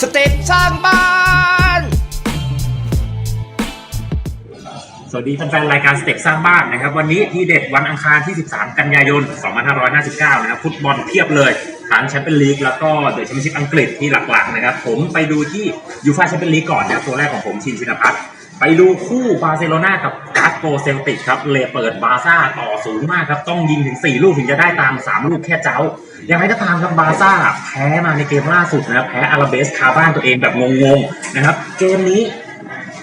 สเต็ปสร้างบ้าน สวัสดีแฟนๆรายการสเต็ปสร้างบ้านนะครับ วันนี้ที่เด็ดวันอังคารที่ 13 กันยายน 2559 นะครับ ฟุตบอลเพียบเลยทั้งแชมเปี้ยนลีกแล้วก็เดอะแชมเปี้ยนชิพอังกฤษที่หลักๆนะครับ ผมไปดูที่ยูฟ่าแชมเปี้ยนลีกก่อนนะตัวแรกของผมชินชินพัฒน์ไปดูคู่บาร์เซโลนากับ โกเซลติกครับเลเปิดบาซ่าต่อสูงมากครับ ต้องยิงถึง 4 ลูกถึงจะได้ตาม 3 ลูกแค่เจ้า อย่างไรก็ตามครับบาซ่าแพ้มาในเกมล่าสุดนะครับแพ้อาราเบสคาบ้านตัวเองแบบงงๆนะครับ เกมนี้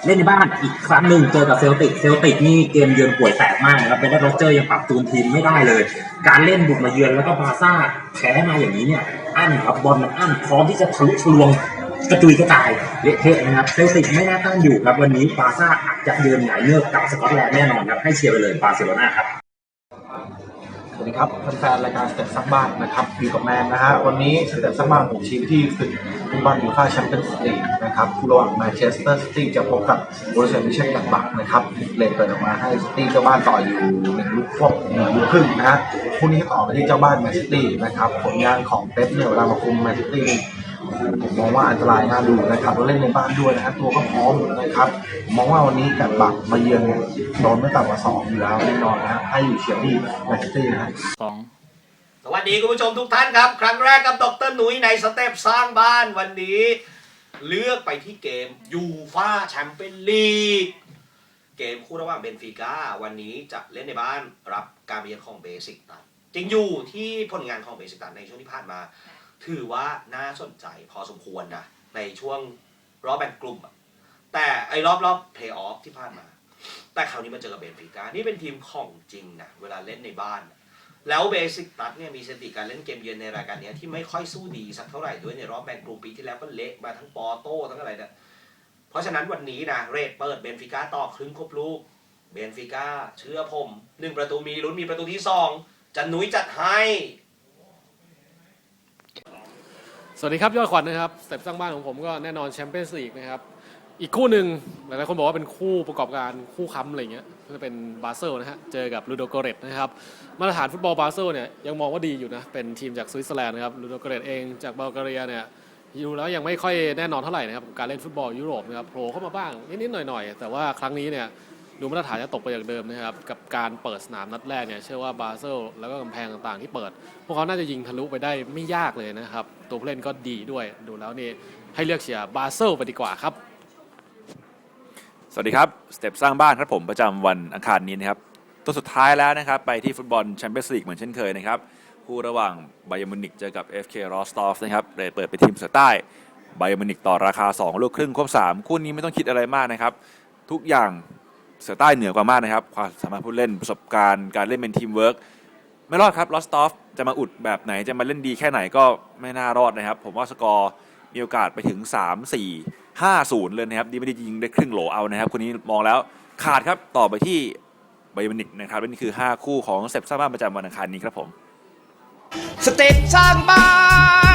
เล่นในบ้านอีกครั้งหนึ่งเจอกับเซลติก เซลติกนี่เกมเยือนป่วยแตกมากนะครับเป็นได้โรเจอร์ยังปรับจูนทีมไม่ได้เลย การเล่นบุกมาเยือนแล้วก็บาซ่าแพ้มาอย่างนี้เนี่ยอั้นครับบอลมันอั้นพร้อมที่จะทะลุทะลวง กระจุยกระจายเละเทะนะครับเซลติกไม่น่าต้านอยู่ครับวันนี้บาร์ซ่าอาจจะเดินหงายเงือกกับสกอตแลนด์แน่นอนครับให้เชียร์ไปเลยบาร์เซโลนาครับสวัสดีครับแฟนๆรายการสเต็ปซักบ้านนะครับอยู่กับแมนนะฮะวันนี้สเต็ปซักบ้านผมชี้ไปที่ศึกฟุตบอลยูฟ่าแชมเปี้ยนส์ลีกนะครับคู่ระหว่างแมนเชสเตอร์ซิตี้จะพบกับบรุสเซียมิเชนกลับบักนะครับเลนเปิดออกมาให้ซิตี้เจ้าบ้านต่ออยู่หนึ่งลูกครบหนึ่งลูกครึ่งนะฮะคู่นี้ต่อไปที่เจ้าบ้านแมนซิตี้นะครับผลงานของเป๊ปเนี่ยเวลามาคุมแมนซิตี้ ผมมองว่าอันตรายน่าดูนะครับเราเล่นในบ้านด้วยนะครับตัวก็พร้อมนะครับผมมองว่าวันนี้กลับบักมาเยือนเนี่ยโดนไม่ต่ำกว่าสองอยู่แล้วแน่นอนนะฮะให้อยู่เชียร์ที่แมนซิตี้นะฮะสวัสดีคุณผู้ชมทุกท่านครับ ครั้งแรกกับดรหนุ่ยในสเต็ปสร้างบ้านวันนี้เลือกไปที่เกมยูฟาแชมเปี้ยนลีกเกมคู่ระหว่างเบนฟิก้าวันนี้จะเล่นในบ้านรับการเยือนของเบสิกตันจริงอยู่ที่ผลงานของเบสิกตันในช่วงที่ผ่านมา ถือว่าน่าสนใจพอสมควรนะในช่วงรอบแบ่งกลุ่ม แต่ไอ้รอบรอบเพลย์ออฟที่ผ่านมา แต่คราวนี้มาเจอกับเบนฟิก้านี่เป็นทีมของจริงนะเวลาเล่นในบ้าน แล้วเบสิกตัดเนี่ยมีสถิติการเล่นเกมเยือนในรายการนี้ที่ไม่ค่อยสู้ดีสักเท่าไหร่ด้วยในรอบแบ่งกลุ่มปีที่แล้วก็เละมาทั้งปอโต้ทั้งอะไรเนี่ยเพราะฉะนั้นวันนี้นะเรทเปิดเบนฟิก้าต่อครึ่งครบลูกเบนฟิก้าเชื่อผมหนึ่งประตูมีลุ้นมีประตูที่สองจันนุ้ยจัดให้ สวัสดีครับยอดขวัญนะครับสเต็ปสร้างบ้านของผมก็แน่นอนแชมเปี้ยนส์ลีกนะครับ อีกคู่หนึ่งหลายๆคนบอกว่าเป็นคู่ประกอบการคู่ค้ำอะไรเงี้ยก็จะเป็นบาเซลนะฮะเจอกับลูโดโกเรตนะครับมาตรฐานฟุตบอลบาเซลเนี่ยยังมองว่าดีอยู่นะเป็นทีมจากสวิตเซอร์แลนด์นะครับลูโดโกเรตเองจากบัลแกเรียเนี่ยอยู่แล้วยังไม่ค่อยแน่นอนเท่าไหร่นะครับกับการเล่นฟุตบอลยุโรปนะครับโผล่เข้ามาบ้างนิดๆหน่อยๆ แต่ว่าครั้งนี้เนี่ย ดูมาตรฐานจะตกไปจากเดิมนะครับกับการเปิดสนามนัดแรกเนี่ยเชื่อว่าบาเซลแล้วก็กำแพงต่างๆ ที่เปิด พวกเขาน่าจะยิงทะลุไปได้ไม่ยากเลยนะครับ ตัวผู้เล่นก็ดีด้วยดูแล้วนี่ให้เลือกเชียร์บาเซลไปดีกว่าครับ สวัสดีครับสเต็ปสร้างบ้านครับผมประจำวันอังคารนี้นะครับตัวสุดท้ายแล้วนะครับไปที่ฟุตบอลแชมเปี้ยนส์ลีกเหมือนเช่นเคยนะครับคู่ระหว่างไบเ e อร์มินิกเจอกับ FK รอสตอฟนะครับเรทเปิดไปทีมเสือใต้ไบเ e อร์มินิกต่อราคา 2 ลูกครึ่งครบ3คู่นี้ไม่ต้องคิดอะไรมากนะครับ ทุกอย่าง เสือใต้เหนือกว่ามากนะครับ ความสามารถผู้เล่นประสบการณ์การเล่นเป็นทีมเวิร์กไม่รอดครับลอสตอฟจะมาอุดแบบไหนจะมาเล่นดีแค่ไหนก็ไม่น่ารอดนะครับ ผมว่าสกอร์มีโอกาสไปถึง 3 4 5 0 เลยนะครับ ดีไม่ดียิงได้ครึ่งโหลเอานะครับ คนนี้มองแล้วขาดครับต่อไปที่ไบเอนิกนะครับนี่คือ 5 คู่ของเซปซ่าบ้านประจำวันอังคารนี้ครับผม สเต็ปสร้างบ้าน